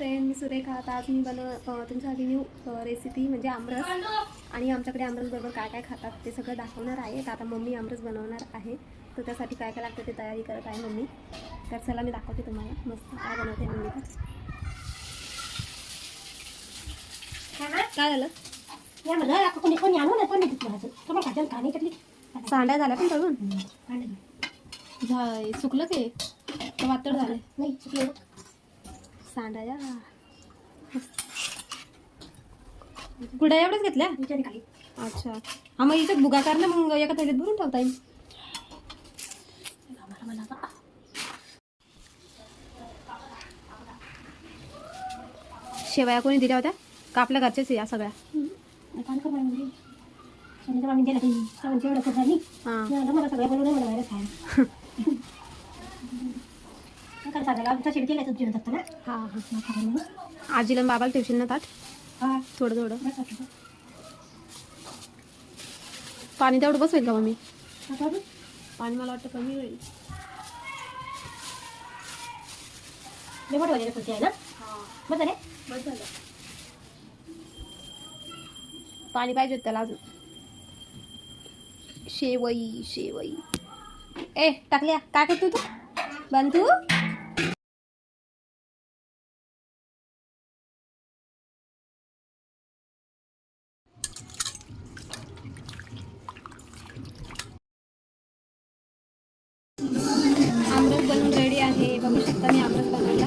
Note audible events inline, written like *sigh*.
Friend मी सुरेखा. आता आज मी बनव तुमच्यासाठी न्यू रेसिपी म्हणजे आमरस. आणि आमच्याकडे आमरस बरोबर काय काय खातात ते सगळं दाखवणार आहे. आता मम्मी आमरस बनवणार आहे. तर त्यासाठी काय काय लागतं ते तयारी करत आहे मम्मी. तर चला मी दाखवते तुम्हाला. मस्त काय बनवते मम्मी काय झालं? नाही सांड्या झाल्या पण तळून? नाही झा सुकलं ते. वातड झालं. चुकलं सांड्या कुठे एवढ्याच घेतल्या? खाली. अच्छा. हा मग इथं बुगा कर ना मग एका थैलीत भरून ठेवता येईल. शेवया कोणी दिल्या होत्या? का आपल्या घरच्याच आहे या सगळ्या? म्हणजे. हां. म्हणलं मला सगळं बनवून मला बाहेर. खायला *laughs* सांगायला ना. हां हां. मग म्हणून. आजीला आणि बाबाला ठेवशील ना ताट हा. थोडं थोडं. बस आता. पाणी तेवढं बसवेल का मम्मी? आता? पाणी मला वाटतं कमी होईल. लय मोठं आहे ना? बस झाले. पाणी पाहिजे होतं त्याला अजून. शेवई शेवई. ए टाकल्या. काय करतो तू? बंधू? आमरस बनून रेडी आहे. बघू शकता मी आमरस बनवला